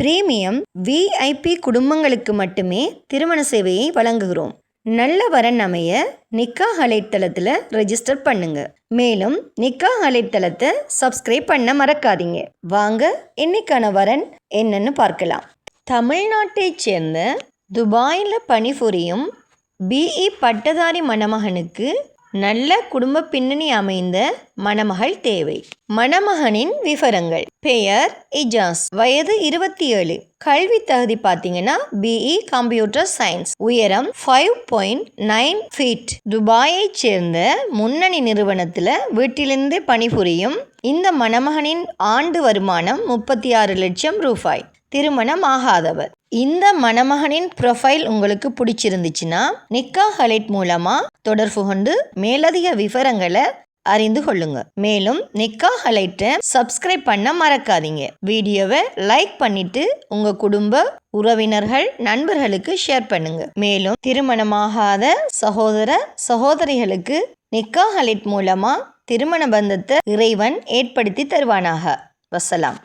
Premium VIP குடும்பங்களுக்கு மட்டுமே திருமண சேவையை வழங்குகிறோம். நல்ல வரன் அமைய நிக்கா அலைத்தளத்தில் ரெஜிஸ்டர் பண்ணுங்க. மேலும் நிக்கா அலைத்தளத்தை சப்ஸ்கிரைப் பண்ண மறக்காதீங்க. வாங்க இன்னைக்கான வரன் என்னன்னு பார்க்கலாம். தமிழ்நாட்டைச் சேர்ந்த துபாயில் பணிபுரியும் பிஇ பட்டதாரி மணமகனுக்கு நல்ல குடும்ப பின்னணி அமைந்த மணமகள் தேவை. மணமகனின் விவரங்கள். பெயர் இஜாஸ். வயது இருபத்தி ஏழு கல்வி தகுதி பார்த்தீங்கன்னா பிஇ கம்ப்யூட்டர் சயின்ஸ் உயரம் ஃபைவ் பாயிண்ட் நைன் ஃபீட் துபாயைச் சேர்ந்த முன்னணி நிறுவனத்தில் வீட்டிலிருந்தே பணிபுரியும் இந்த மணமகனின் ஆண்டு வருமானம் முப்பத்தி ஆறு லட்சம் ரூபாய். திருமணம் ஆகாதவர் இந்த மணமகனின் ப்ரொஃபைல் உங்களுக்கு பிடிச்சிருந்துச்சுன்னா நிக்கா ஹலைட் மூலமாக தொடர்பு கொண்டு மேலதிக விவரங்களை அறிந்து கொள்ளுங்க. மேலும் நிக்கா ஹலைட்டை சப்ஸ்கிரைப் பண்ண மறக்காதீங்க. வீடியோவை லைக் பண்ணிட்டு உங்க குடும்ப உறவினர்கள் நண்பர்களுக்கு ஷேர் பண்ணுங்க. மேலும் திருமணமாகாத சகோதர சகோதரிகளுக்கு நிக்கா ஹலைட் மூலமா திருமண பந்தத்தை இறைவன் ஏற்படுத்தி தருவானாக. வசலாம்.